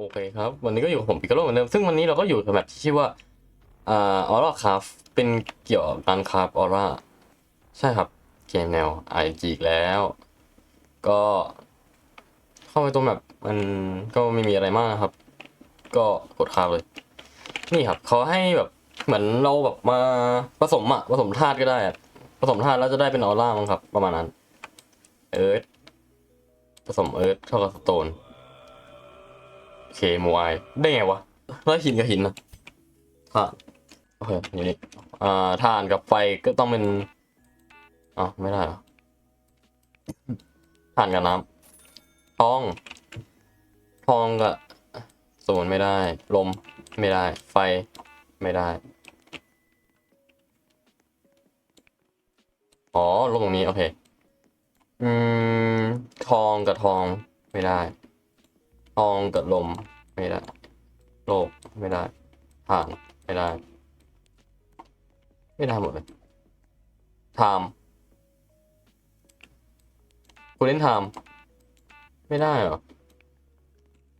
โอเคครับ วันนี้ก็อยู่กับผมปิกาโลเหมือนเดิมซึ่งวันนี้เราก็อยู่กับแบบที่ชื่อว่าออร่าคราฟเป็นเกี่ยวกับการคราฟออร่าใช่ครับเกมแนว IG อีกแล้ว ก็ เข้าไปตรงแบบมันก็ไม่มีอะไรมากนะครับ ก็กดคราฟเลย นี่ครับเขาให้แบบเหมือนเราแบบมาผสมอะผสมธาตุก็ได้อะผสมธาตุแล้วจะได้เป็นออร่ามั้งครับ ประมาณนั้น เอิร์ธผสมเอิร์ธเท่ากับสโตน เคโมไอได้ไงวะแล้วหินกับหินนะถ่าโอเคนี่นี่อ่าถ่านกับไฟก็ต้องเป็นอ๋อไม่ได้เหรอถ่านกับน้ำทอง ทองกับศูนย์ไม่ได้ ลมไม่ได้ ไฟไม่ได้ อ๋อลงตรงนี้ โอเค อืม ทองกับทองไม่ได้ ทองกับลม ไม่ได้โลกไม่ได้ถ่านไม่ได้ ไม่ได้หมดเลยไทม์กูเล่นไทม์ไม่ได้เหรอ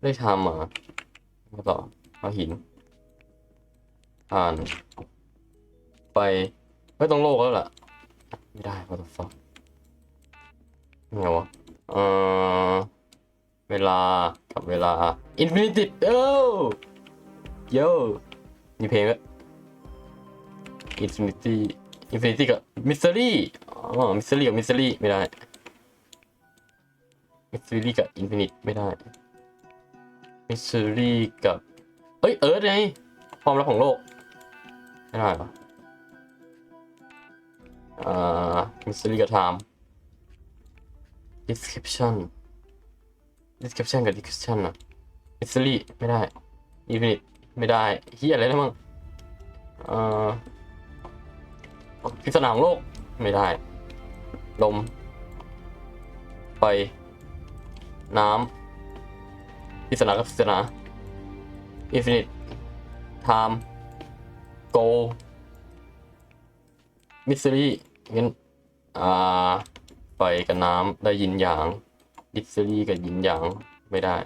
ได้ไทม์มามาต่อมาหินถ่านไฟไม่ต้องโลกแล้วล่ะ ไม่ได้ what the fuck ไงวะเออเวลากับเวลา อินฟินิตี้โยโยนี่เพลงแล้อินฟินิตี้อินฟินิตี้กับมิสซิลี่อ๋อมิสซิลี่กับมิสซิลี่ไม่ได้มิสซิลี่กับอินฟินิตไม่ได้มิสซิลี่กับเอ้ยเอิร์ธไงความรักของโลกไม่ได้ปะอ่ามิสซิลี่กับไทม์ description description กับ description นะ อะ mystery ไม่ได้ infinite ไม่ได้เฮียอะไรนะมั้งเอ่อพิศนาของโลกไม่ได้ ลม ไฟ น้ำพิศนากับพิศนา infinite time go mystery งั้นอ่าไฟกับน้ำได้ยินอย่างดิสซิลี่กับยินหยางไม่ได้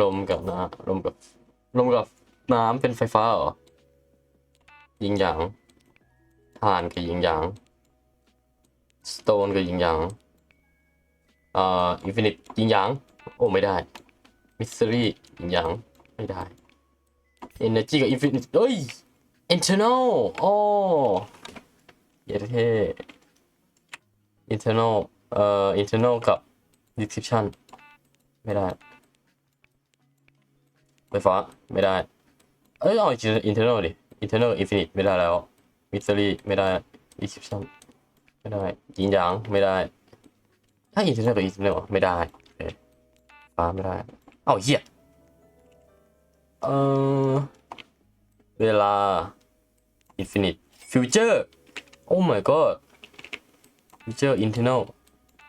ลมกับน้ำลมกับลมกับน้ำเป็นไฟฟ้าเหรอ ยิงหยางถ่านกับยิงหยางสโตนกับยิงหยางอ่าอินฟินิตยิงหยาง โอ้ไม่ได้มิสซิลี่ยิงหยางไม่ได้เอเนจีกับอินฟินิตเอ้ยเอนเทอร์นลโอ้เยเท่ internal เอ่อ internal กับ description ไม่ได้ ไฟฟ้าไม่ได้ เอ้ยเอา internal ดิ internal กับ infinite ไม่ได้แล้ว mystery ไม่ได้ description ไม่ได้ยิงหยางไม่ได้ ถ้า internal กับ internal ไม่ได้โอเคฟ้าไม่ได้เอ้าเหี้ยเอ่อเวลา infinite future oh my god future internal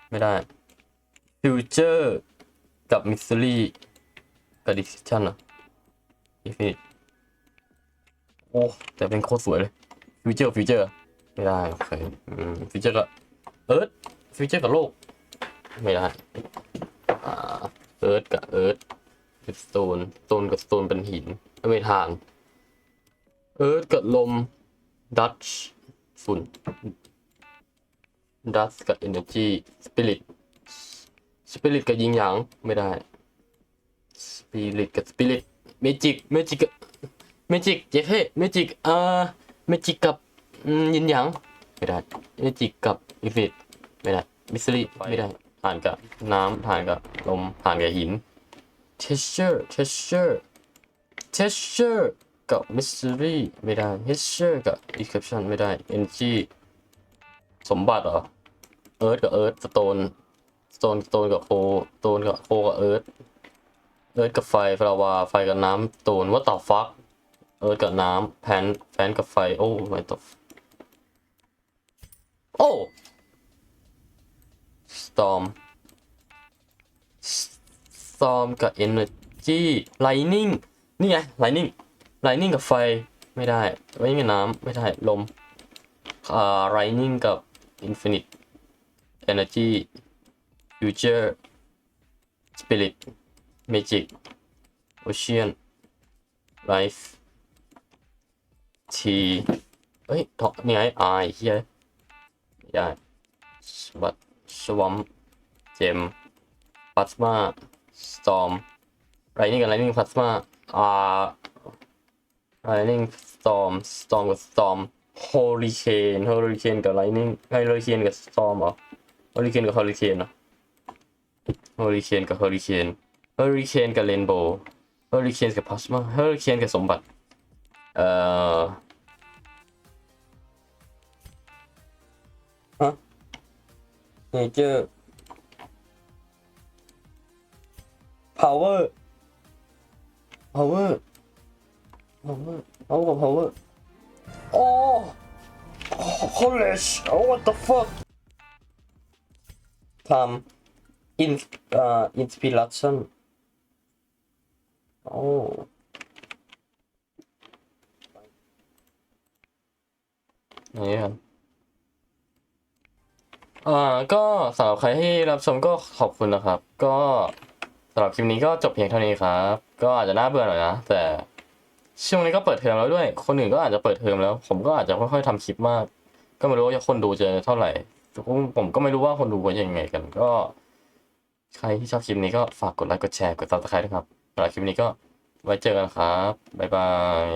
ไม่ได้ future กับ mystery กับ decision อะ นี่โอ้แต่เป็นโคตรสวยเลยฟิวเจอร์ฟิวเจอร์ไม่ได้โอเคฟิวเจอร์ก็เอิร์ธฟิวเจอร์กับโลก ไม่ได้เอิร์ธกับเอิร์ธเป็นสโตนสโตนกับสโตนเป็นหินไม่ทางเอิร์ธกับลมดัชฝุ่นดัสกับเอเนอร์จีสปิริตสปิริตกับยิงหยางไม่ได้สปิริตกับสปิริต spirit magic magic กับ magic เจ๊เฮ้ magic อ่า magic กับยินหยางไม่ได้ magic กับ infinite ไม่ได้ mystery ไม่ได้ผ่านกับน้ำผ่านกับลมผ่านกับหิน texture texture texture กับ mystery ไม่ได้ texture กับ description ไม่ได้ energy สมบัติเหรอเอิร์ธกับเอิร์ธสโตนสโตนสโตนกับโคสโตนกับโคกับเอิร์ธ เอิร์ธกับไฟฟลาวาไฟกับน้ำสโตนว่าต่อฟัก เอิร์ธกับน้ำแพนแพนกับไฟ โอ้ไม่ต่อโอ้สตอมสตอมกับเอเนอร์จีไลนิ่งนี่ไงไลนิ่งไลนิ่งกับไฟไม่ได้ไลนิ่งกับน้ำไม่ได้ ลมอ่าไลนิ่งกับ infinite energy future spirit Magic Ocean Life T เฮ้ยท็อปนี่ไงไอเฮียไม่ได้สวัสดสวอมเจมพลาสมาสตอมไรนี่กับไรนิ่งพลาสมาอ่าไรนิ่งสตอมสตอมกับสตอมโฮลิเคนโฮลิเคนกับไรนิ่งไฮโฮลิเคนกับสตอมเหรอโฮลิเคนกับโฮลิเคนเหรอโฮลิเคนกับโฮลิเคน เฮอริเคนกับเรนโบว์เฮอริเคนกับพลาสมาเฮอริเคนกับสมบัติ เอ่อฮะเนเจอร์พาวเวอร์พาวเวอร์พาวเวอร์พาวเวอร์พาวเวอร์โอ้ holy oh what the fuck ทำอิน in uh inspiration โอ้นี่ครับอ่าก็สำหรับใครที่รับชมก็ขอบคุณนะครับ ก็สำหรับคลิปนี้ก็จบเพียงเท่านี้ครับ ก็อาจจะน่าเบื่อหน่อยนะแต่ช่วงนี้ก็เปิดเทอมแล้วด้วย คนอื่นก็อาจจะเปิดเทอมแล้ว ผมก็อาจจะค่อยๆทำคลิปมาก ก็ไม่รู้ว่าคนดูจะเท่าไหร่ผมก็ไม่รู้ว่าคนดูเป็นยังไงกัน ก็ ใครที่ชอบคลิปนี้ก็ฝากกดไลค์กดแชร์กดซับสไครต์ด้วยครับ สำหรับคลิปนี้ก็ไว้เจอกันครับ บ๊ายบาย